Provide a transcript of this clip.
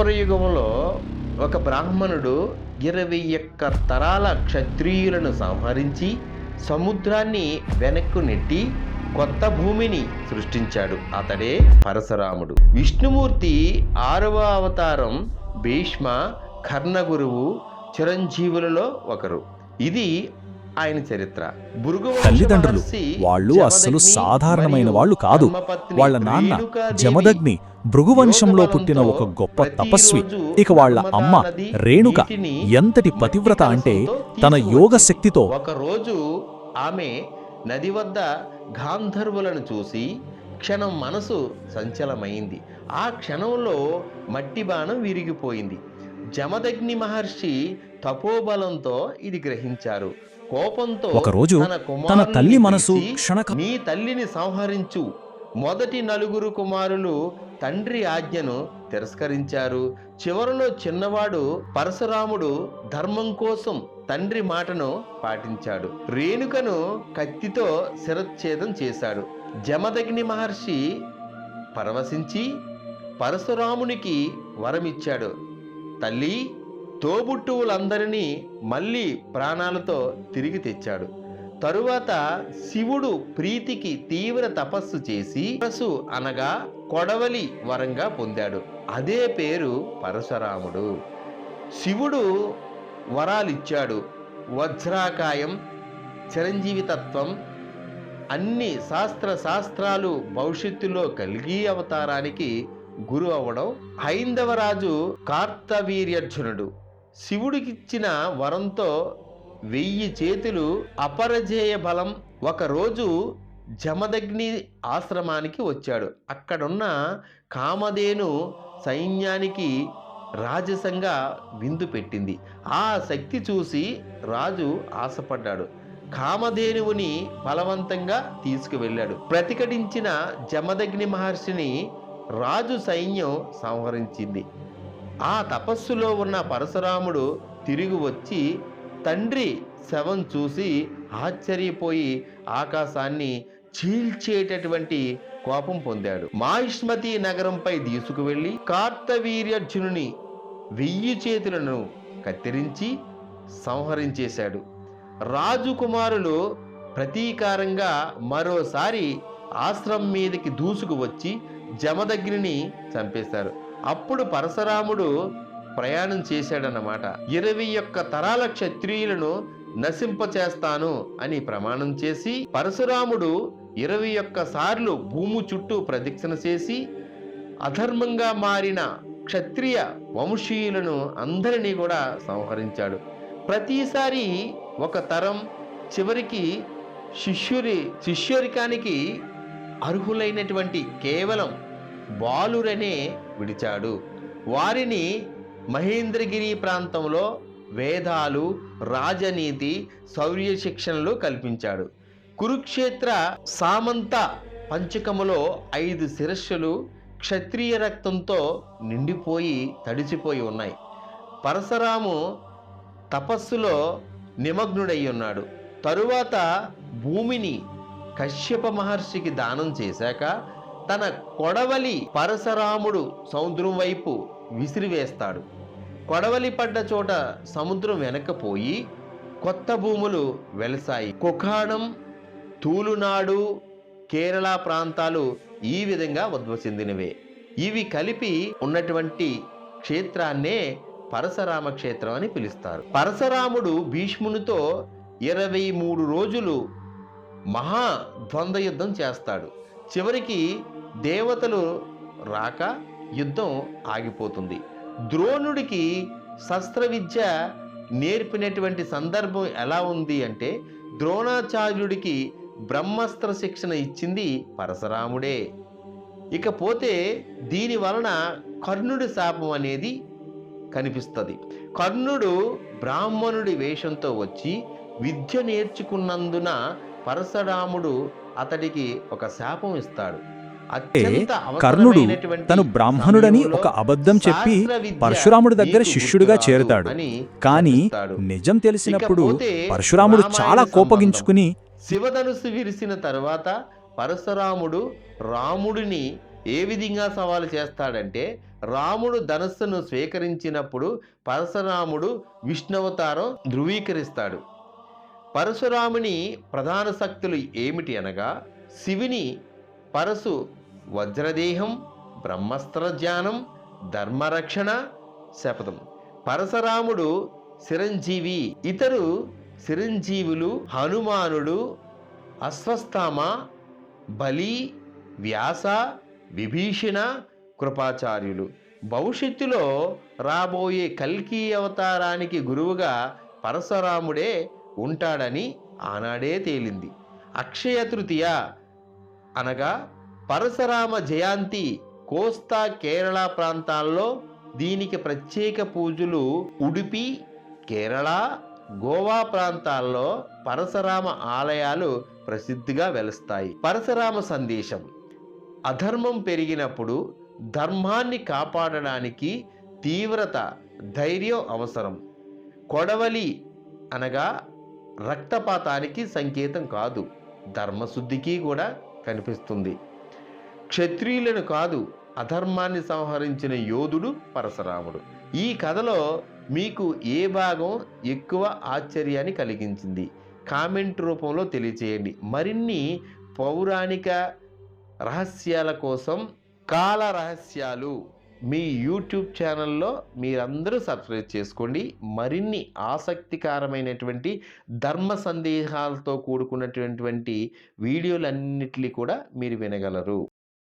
ద్వాపరయుగంలో ఒక బ్రాహ్మణుడు ఇరవై ఒక్క తరాల క్షత్రియులను సంహరించి సముద్రాన్ని వెనక్కు నెట్టి కొత్త భూమిని సృష్టించాడు. అతడే పరశురాముడు. విష్ణుమూర్తి ఆరవ అవతారం భీష్మ కర్ణగురువు చిరంజీవులలో ఒకరు. ఇది ఆయన చరిత్ర. తల్లిదండ్రులు వాళ్ళు అస్సలు సాధారణమైన వాళ్ళు కాదు. వాళ్ళ నాన్న జమదగ్ని భృగువంశంలో పుట్టిన ఒక గొప్ప తపస్వి. ఇక వాళ్ళ అమ్మ రేణుక ఎంతటి పతివ్రత అంటే తన యోగ శక్తితో ఒకరోజు ఆమె నది వద్ద గాంధర్వులను చూసి క్షణం మనసు సంచలమైంది. ఆ క్షణంలో మట్టి బాణం విరిగిపోయింది. జమదగ్ని మహర్షి తపోబలంతో ఇది గ్రహించారు. కోపంతో ఒకరోజు తన తల్లి మనసు క్షణక నీ తల్లిని సంహరించు. మొదటి నలుగురు కుమారులు తండ్రి ఆజ్ఞను తిరస్కరించారు. చివరలో చిన్నవాడు పరశురాముడు ధర్మం కోసం తండ్రి మాటను పాటించాడు. రేణుకను కత్తితో శిరచ్ఛేదం చేశాడు. జమదగ్ని మహర్షి పరవశించి పరశురామునికి వరమిచ్చాడు. తల్లి తోబుట్టువులందరినీ మళ్ళీ ప్రాణాలతో తిరిగి తెచ్చాడు. తరువాత శివుడు ప్రీతికి తీవ్ర తపస్సు చేసి పరసు అనగా కొడవలి వరంగా పొందాడు. అదే పేరు పరశురాముడు. శివుడు వరాలిచ్చాడు. వజ్రాకాయం చిరంజీవి తత్వం అన్ని శాస్త్ర శాస్త్రాలు భవిష్యత్తులో కలిగి అవతారానికి గురు అవ్వడం హైందవరాజు కార్తవీర్యర్జునుడు. శివుడికిచ్చిన వరంతో వెయ్యి చేతులు అపరజేయ బలం. ఒకరోజు జమదగ్ని ఆశ్రమానికి వచ్చాడు. అక్కడున్న కామధేను సైన్యానికి రాజసంగా విందు పెట్టింది. ఆ శక్తి చూసి రాజు ఆశపడ్డాడు. కామధేనువుని బలవంతంగా తీసుకువెళ్ళాడు. ప్రతిఘటించిన జమదగ్ని మహర్షిని రాజు సైన్యం సంహరించింది. ఆ తపస్సులో ఉన్న పరశురాముడు తిరిగి వచ్చి తండ్రి శవం చూసి ఆశ్చర్యపోయి ఆకాశాన్ని చీల్చేటటువంటి కోపం పొందాడు. మాహిష్మతి నగరంపై తీసుకువెళ్ళి కార్తవీర్యర్జునుని వెయ్యి చేతులను కత్తిరించి సంహరించేశాడు. రాజుకుమారులు ప్రతీకారంగా మరోసారి ఆశ్రమం మీదకి దూసుకు వచ్చి జమదగ్నిని చంపేశారు. అప్పుడు పరశురాముడు ప్రయాణం చేశాడన్నమాట. ఇరవై ఒక్క తరాల క్షత్రియులను నశింపచేస్తాను అని ప్రమాణం చేసి పరశురాముడు ఇరవై ఒక్క సార్లు భూము చుట్టూ ప్రదక్షిణ చేసి అధర్మంగా మారిన క్షత్రియ వంశీయులను అందరినీ కూడా సంహరించాడు. ప్రతిసారి ఒక తరం చివరికి శిష్యురి శిష్యరికానికి అర్హులైనటువంటి కేవలం బాలురనే విడిచాడు. వారిని మహేంద్రగిరి ప్రాంతంలో వేదాలు రాజనీతి శౌర్య శిక్షణలు కల్పించాడు. కురుక్షేత్ర సామంత పంచకములో ఐదు శిరస్సులు క్షత్రియ రక్తంతో నిండిపోయి తడిసిపోయి ఉన్నాయి. పరశురాము తపస్సులో నిమగ్నుడై ఉన్నాడు. తరువాత భూమిని కశ్యప మహర్షికి దానం చేశాక తన కొడవలి పరశరాముడు సముద్రం వైపు విసిరివేస్తాడు. కొడవలి పడ్డ చోట సముద్రం వెనకపోయి కొత్త భూములు వెలసాయి. కుఖాణం తూలునాడు కేరళ ప్రాంతాలు ఈ విధంగా ఉద్భవ ఇవి కలిపి ఉన్నటువంటి క్షేత్రాన్నే పరశరామ క్షేత్రం అని పిలుస్తారు. పరశరాముడు భీష్మునితో ఇరవై మూడు రోజులు మహా ద్వంద్వ యుద్ధం చేస్తాడు. చివరికి దేవతలు రాక యుద్ధం ఆగిపోతుంది. ద్రోణుడికి శస్త్ర విద్య నేర్పినటువంటి సందర్భం ఎలా ఉంది అంటే ద్రోణాచార్యుడికి బ్రహ్మాస్త్ర శిక్షణ ఇచ్చింది పరశురాముడే. ఇకపోతే దీని వలన కర్ణుడి శాపం అనేది కనిపిస్తుంది. కర్ణుడు బ్రాహ్మణుడి వేషంతో వచ్చి విద్య నేర్చుకున్నందున పరశురాముడు అతడికి ఒక శాపం ఇస్తాడు అత్యంత కర్ణుడు తను బ్రాహ్మణుడని ఒక అబద్ధం చెప్పి పరశురాముడి దగ్గర శిష్యుడిగా చేరతాడు కానీ. నిజం తెలిసినప్పుడు పరశురాముడు చాలా. కోపగించుకుని శివధనుసు విరిసిన తర్వాత పరశురాముడు రాముడిని ఏ విధంగా సవాలు చేస్తాడంటే రాముడు ధనస్సును స్వీకరించినప్పుడు పరశురాముడు విష్ణువతారం ధృవీకరిస్తాడు పరశురాముని ప్రధాన శక్తులు ఏమిటి అనగా శివుని పరశు వజ్రదేహం బ్రహ్మస్త్ర ధ్యానం ధర్మరక్షణ శపథం. పరశురాముడు చిరంజీవి ఇతరు చిరంజీవులు హనుమానుడు అశ్వస్థామ బలి వ్యాస విభీషణ కృపాచార్యులు. భవిష్యత్తులో రాబోయే కల్కి అవతారానికి గురువుగా పరశురాముడే ఉంటాడని ఆనాడే తేలింది. అక్షయ తృతీయ అనగా పరశురామ జయంతి కోస్తా కేరళ ప్రాంతాల్లో దీనికి ప్రత్యేక పూజలు ఉడిపి కేరళ గోవా ప్రాంతాల్లో పరశురామ ఆలయాలు ప్రసిద్ధిగా వెలుస్తాయి. పరశురామ సందేశం అధర్మం పెరిగినప్పుడు ధర్మాన్ని కాపాడడానికి తీవ్రత ధైర్యం అవసరం. కొడవలి అనగా రక్తపాతానికి సంకేతం కాదు. ధర్మశుద్ధికి కూడా కనిపిస్తుంది. క్షత్రియులను కాదు అధర్మాన్ని సంహరించిన యోధుడు పరశురాముడు. ఈ కథలో మీకు ఏ భాగం ఎక్కువ ఆశ్చర్యాన్ని కలిగించింది? కామెంట్ రూపంలో తెలియచేయండి. మరిన్ని పౌరాణిక రహస్యాల కోసం కాల రహస్యాలు. మీ యూట్యూబ్ ఛానల్లో మీరందరూ సబ్స్క్రైబ్ చేసుకోండి. మరిన్ని ఆసక్తికరమైనటువంటి ధర్మ సందేహాలతో కూడుకున్నటువంటి వీడియోలన్నిటినీ కూడా మీరు వినగలరు.